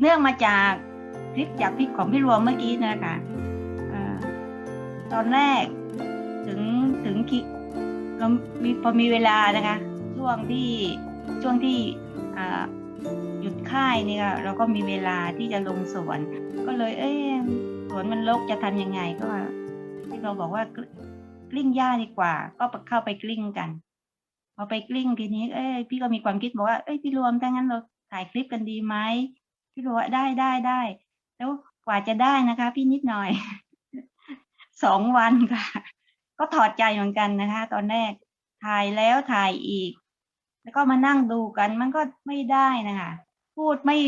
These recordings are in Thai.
เนื่องมาจากคลิปจากพี่ของพี่รวมเมื่อกี้นะคะอ่าตอนแรกถึงถึงคิเรามีพอมีเวลานะคะ ช่วงที่ช่วงที่หยุดค่ายเนี่ยเราก็มีเวลาที่จะลงสวน ก็เลย เอ๊ะสวนมันรกจะทำยังไงก็ที่เราบอกว่ากลกลิ้งหญ้าดีกว่า ก็เข้าไปกลิ้งกัน พอไปกลิ้งทีนี้ เอ้ยพี่ก็มีความคิดบอกว่าเอ้ยพี่รวมถ้างั้นเราถ่ายคลิปกันดีไหม พี่รวมว่าได้ได้ได้แล้วกว่าจะได้นะคะ พี่นิดหน่อยสองวันค่ะ ก็ถอดใจเหมือนกันนะคะ ตอนแรกถ่ายแล้วถ่ายอีก แล้วก็มานั่งดูกันมันก็ไม่ได้นะคะ พูดไม่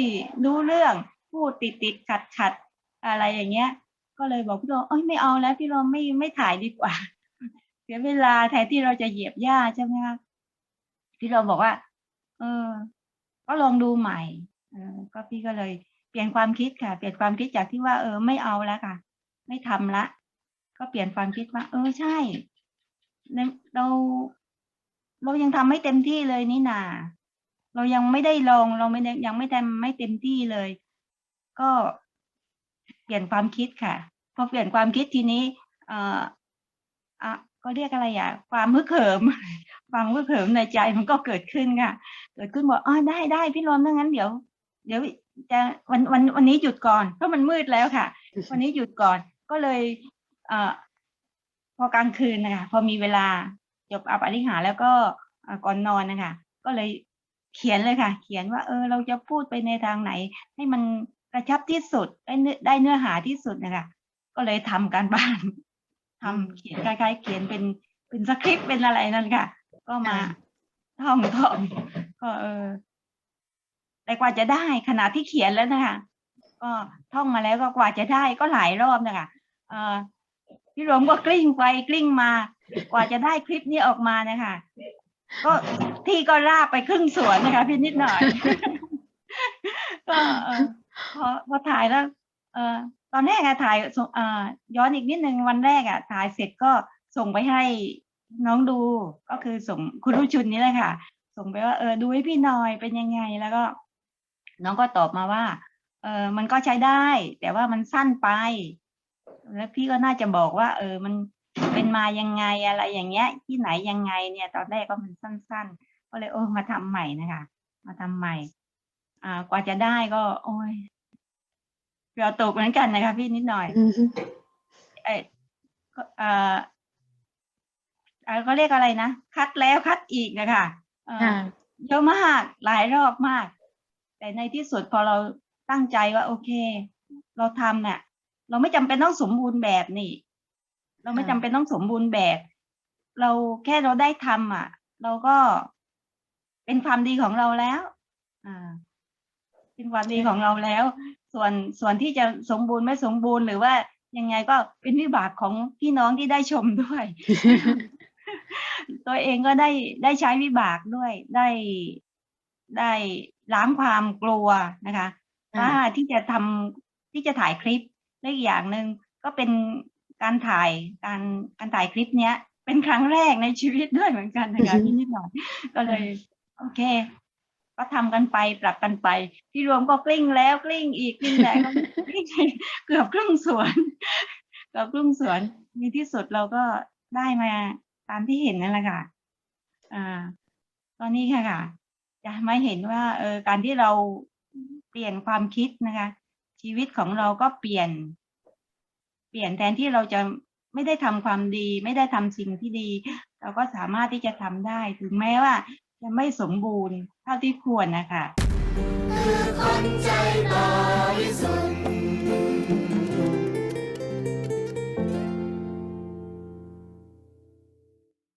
รู้เรื่อง พูดติดติดขัดขัดอะไรอย่างเงี้ย ก็เลยบอกพี่โรมเอ้ยไม่เอาแล้วพี่โรมไม่ไม่ถ่ายดีกว่า เสียเวลาแทนที่เราจะเหยียบหญ้าใช่ไหมคะพี่โรมบอกว่า เออ ก็ลองดูใหม่ ก็พี่ก็เลยเปลี่ยนความคิดค่ะ เปลี่ยนความคิดจากที่ว่า เออไม่เอาแล้วค่ะ ไม่ทำละ ก็เปลี่ยนความคิดว่า เออใช่เรา เรายังทำไม่เต็มที่เลยนี่นาเรายังไม่ได้ลองเราไม่ได้ยังไม่ทำไม่เต็มที่เลย ก็เปลี่ยนความคิดค่ะพอเปลี่ยนความคิดทีนี้ เอ่ออะก็เรียกอะไรอะ ความฮึกเหิม ความฮึกเหิมในใจมันก็เกิดขึ้นค่ะ เกิดขึ้นบอกอ๋อได้ได้พี่รอมถ้างั้นเดี๋ยว เดี๋ยวจะวันวันวันนี้หยุดก่อนเพราะมันมืดแล้วค่ะ วันนี้หยุดก่อนก็เลยเอ่อพอกลางคืนนะคะพอมีเวลาจบอาปาริหารแล้วก็เอ่อก่อนนอนนะคะก็เลยเขียนเลยค่ะ เขียนว่าเออเราจะพูดไปในทางไหน ให้มันกระชับที่สุดได้เนื้อได้เนื้อหาที่สุดนะคะก็เลยทำการบ้านทำเขียนคล้ายๆเขียนเป็นเป็นสคริปต์เป็นอะไรนั่นค่ะ ก็มาท่องท่องก็เออ แต่กว่าจะได้ขนาดที่เขียนแล้วนะคะ ก็ท่องมาแล้วก็กว่าจะได้ก็หลายรอบนะคะเออพี่รวมก็กลิ้งไปกลิ้งมา กว่าจะได้คลิปนี้ออกมานะคะ ก็ที่ก็ลาบไปครึ่งสวนนะคะ พี่นิดหน่อย ก็พอพอถ่ายแล้ว เออตอนแรกอะถ่ายเออย้อนอีกนิดนึงวันแรกอะถ่ายเสร็จก็ส่งไปให้น้องดูก็คือส่งคุณรุชุนนี่แหละค่ะ ส่งไปว่าเออดูให้พี่หน่อยเป็นยังไงแล้วก็ น้องก็ตอบมาว่า เออมันก็ใช้ได้ แต่ว่ามันสั้นไป แล้วพี่ก็น่าจะบอกว่า เออมันเป็นมายังไงอะไรอย่างเงี้ย ที่ไหนยังไงเนี่ย ตอนแรกก็มันสั้น ๆ ก็เลยโอ้มาทำใหม่นะคะ มาทำใหม่ อ่ากว่าจะได้ก็ โอ้ยเกือบตกเหมือนกันนะคะ พี่นิดหน่อยเอยก็เอ่อเอ่อเขาเรียกอะไรนะ คัดแล้วคัดอีกนะคะเอ่อค่ะเยอะมากหลายรอบมาก แต่ในที่สุดพอเราตั้งใจว่า โอเค เราทำเนี่ยเราไม่จำเป็นต้องสมบูรณ์แบบนี่ เราไม่จำเป็นต้องสมบูรณ์แบบ เราแค่เราได้ทำอะ เราก็เป็นความดีของเราแล้ว อ่า เป็นความดีของเราแล้ว ส่วนส่วนที่จะสมบูรณ์ไม่สมบูรณ์หรือว่ายังไงก็เป็นวิบากของพี่น้องที่ได้ชมด้วย ตัวเองก็ได้ได้ใช้วิบากด้วย ได้ได้ ล้างความกลัวนะคะอ่าว่าที่จะทำที่จะถ่ายคลิปและอีกอย่างหนึ่งก็เป็นการถ่ายการการถ่ายคลิปเนี้ย เป็นครั้งแรกในชีวิตด้วยเหมือนกันนะคะพี่นิดหน่อยก็เลย โอเค ก็ทำกันไปปรับกันไปที่รวมก็กลิ้งแล้วกลิ้งอีกกลิ้งแล้วกลิ้งเกือบครึ่งสวนเกือบครึ่งสวนในที่สุดเราก็ได้มาตามที่เห็นนั่นแหละค่ะอ่าตอนนี้ค่ะค่ะ จะไม่เห็นว่าเออการที่เราเปลี่ยนความคิดนะคะ ชีวิตของเราก็เปลี่ยน เปลี่ยนแทนที่เราจะไม่ได้ทำความดี ไม่ได้ทำสิ่งที่ดี เราก็สามารถที่จะทำได้ ถึงแม้ว่าจะไม่สมบูรณ์เท่าที่ควรนะคะคือคนใจ